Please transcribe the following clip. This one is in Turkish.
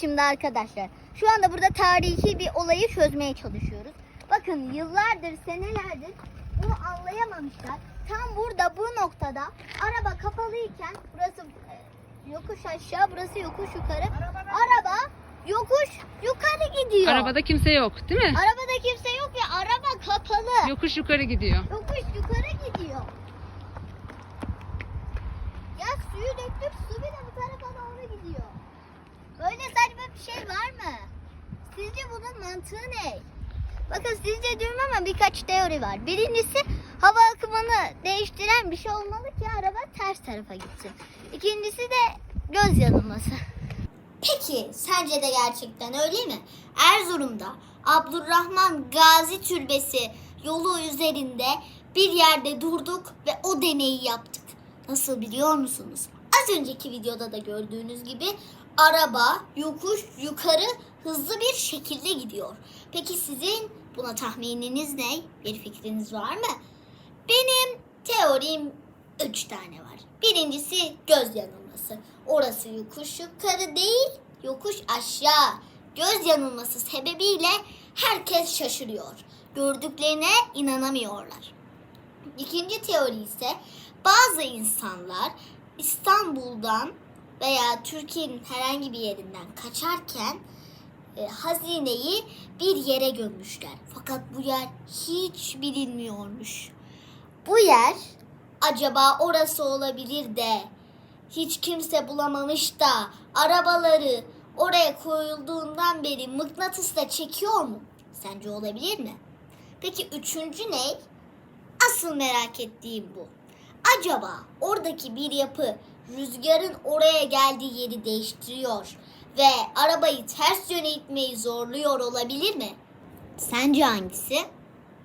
Şimdi arkadaşlar şu anda burada tarihi bir olayı çözmeye çalışıyoruz. Bakın yıllardır senelerdir bunu anlayamamışlar. Tam burada bu noktada araba kapalıyken burası e, yokuş aşağı burası yokuş yukarı. Araba yokuş yukarı gidiyor. Arabada kimse yok değil mi? Arabada kimse yok ve araba kapalı. Yokuş yukarı gidiyor. Yokuş yukarı gidiyor. Ya suyu döktük su bile bu tarafa doğru gidiyor. Böyle saçma bir şey var mı? Sizce bunun mantığı ne? Bakın sizce diyorum ama birkaç teori var. Birincisi hava akımını değiştiren bir şey olmalı ki araba ters tarafa gitsin. İkincisi de göz yanılması. Peki sence de gerçekten öyle mi? Erzurum'da Abdurrahman Gazi Türbesi yolu üzerinde bir yerde durduk ve o deneyi yaptık. Nasıl biliyor musunuz? Az önceki videoda da gördüğünüz gibi araba yokuş yukarı hızlı bir şekilde gidiyor. Peki sizin buna tahmininiz ne? Bir fikriniz var mı? Benim teorim üç tane var. Birincisi göz yanılması. Orası yokuş yukarı değil, yokuş aşağı. Göz yanılması sebebiyle herkes şaşırıyor. Gördüklerine inanamıyorlar. İkinci teori ise bazı insanlar İstanbul'dan veya Türkiye'nin herhangi bir yerinden kaçarken e, hazineyi bir yere gömmüşler. Fakat bu yer hiç bilinmiyormuş. Bu yer acaba orası olabilir de hiç kimse bulamamış da arabaları oraya koyulduğundan beri mıknatısla çekiyor mu? Sence olabilir mi? Peki üçüncü ne? Asıl merak ettiğim bu. Acaba oradaki bir yapı rüzgarın oraya geldiği yeri değiştiriyor ve arabayı ters yöne itmeyi zorluyor olabilir mi? Sence hangisi?